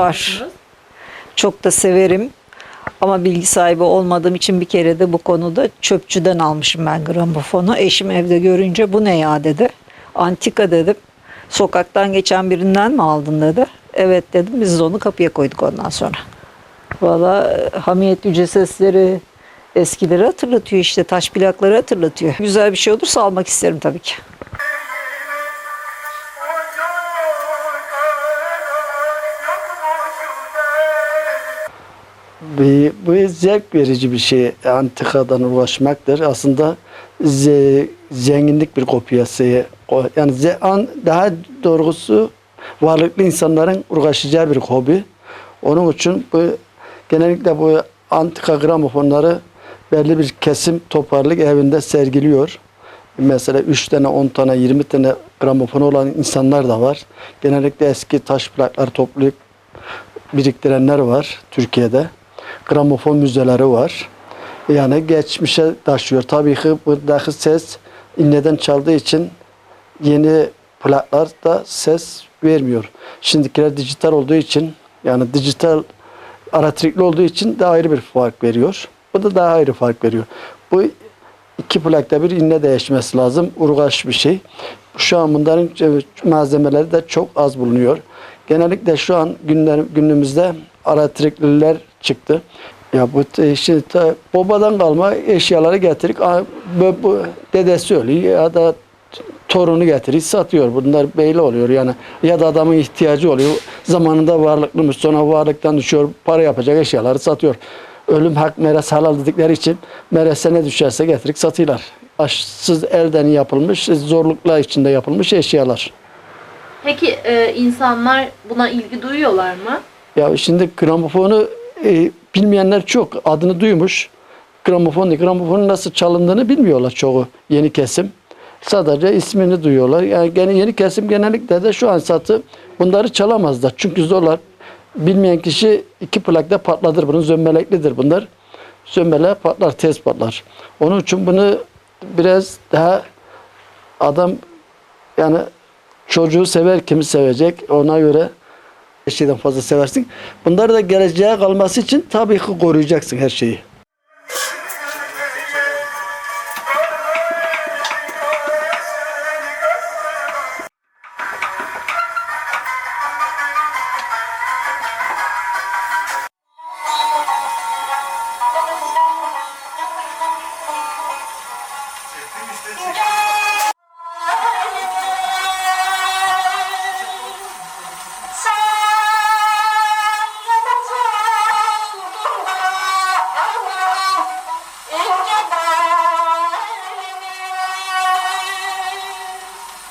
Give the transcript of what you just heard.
Var. Çok da severim. Ama bilgi sahibi olmadığım için bir kere de bu konuda çöpçüden almışım ben gramofonu. Eşim evde görünce bu ne ya dedi. Antika dedim. Sokaktan geçen birinden mi aldın dedi. Evet dedim. Biz de onu kapıya koyduk ondan sonra. Valla e, hamiyet yüce sesleri eskileri hatırlatıyor işte. Taş plakları hatırlatıyor. Güzel bir şey olursa almak isterim tabii ki. Bir, bu zevk verici bir şey antikadan ulaşmaktır. Aslında ze- zenginlik bir kopyası. Yani ze- an, daha doğrusu varlıklı insanların uğraşacağı bir hobi. Onun için bu genellikle bu antika gramofonları belli bir kesim toparlık evinde sergiliyor. Mesela 3 tane, 10 tane, 20 tane gramofonu olan insanlar da var. Genellikle eski taş plaklar toplayıp biriktirenler var Türkiye'de. Gramofon müzeleri var. Yani geçmişe taşıyor. Tabii ki buradaki ses inneden çaldığı için yeni plaklar da ses vermiyor. Şimdikiler dijital olduğu için yani dijital aratrikli olduğu için daha ayrı bir fark veriyor. Bu da daha ayrı fark veriyor. Bu iki plakta bir inne değişmesi lazım. Urgaç bir şey. Şu an bunların malzemeleri de çok az bulunuyor. Genellikle şu an günler, günümüzde aratrikliler çıktı. Ya bu te- işte ta- babadan kalma eşyaları getirip bu, bu dedesi ölüyor ya da torunu getirip satıyor. Bunlar belli oluyor yani. Ya da adamın ihtiyacı oluyor. Zamanında varlıklıymış sonra varlıktan düşüyor. Para yapacak eşyaları satıyor. Ölüm hak meres halal dedikleri için merese ne düşerse getirip satıyorlar. Aşsız elden yapılmış, zorluklar içinde yapılmış eşyalar. Peki e, insanlar buna ilgi duyuyorlar mı? Ya şimdi gramofonu e, bilmeyenler çok. Adını duymuş. Gramofon, gramofonun nasıl çalındığını bilmiyorlar çoğu yeni kesim. Sadece ismini duyuyorlar. Yani gene yeni kesim genellikle de şu an satı bunları çalamazlar. Çünkü zorlar. Bilmeyen kişi iki plakta patladır. Bunun zömbeleklidir bunlar. Zömbele patlar, tez patlar. Onun için bunu biraz daha adam yani çocuğu sever kimi sevecek ona göre şeyden fazla seversin. Bunları da geleceğe kalması için tabii ki koruyacaksın her şeyi.